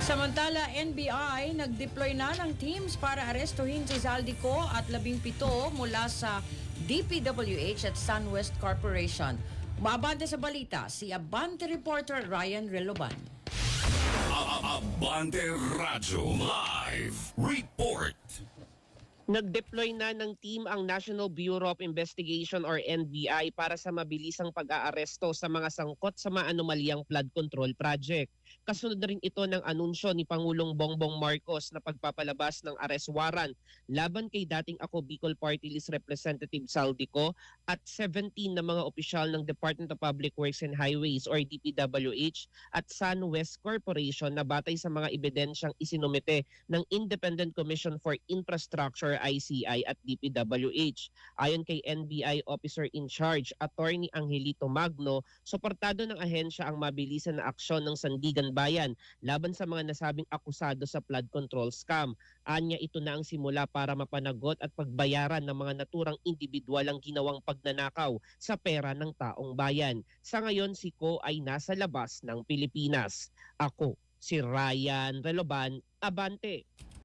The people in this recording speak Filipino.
Samantala, NBI nag-deploy na ng teams para arestuhin si Zaldico at labing pito mula sa DPWH at SunWest Corporation. Umabante sa balita si Abante reporter Ryan Reloban. Abante Radyo Live Report. Nag-deploy na ng team ang National Bureau of Investigation or NBI para sa mabilisang pag-aaresto sa mga sangkot sa maanomalyang flood control project. Kasunod rin ito ng anunsyo ni Pangulong Bongbong Marcos na pagpapalabas ng arrest warrant laban kay dating ako Bicol Party List Representative Saldico at 17 na mga opisyal ng Department of Public Works and Highways or DPWH at SunWest Corporation na batay sa mga ebidensyang isinumite ng Independent Commission for Infrastructure ICI at DPWH. Ayon kay NBI Officer in Charge, Attorney Angelito Magno, suportado ng ahensya ang mabilisan na aksyon ng Sandigan Bayan laban sa mga nasabing akusado sa flood control scam. Anya ito na ang simula para mapanagot at pagbayaran ng mga naturang individual ang ginawang pagnanakaw sa pera ng taong bayan. Sa ngayon, si Ko ay nasa labas ng Pilipinas. Ako, si Ryan Reloban, Abante.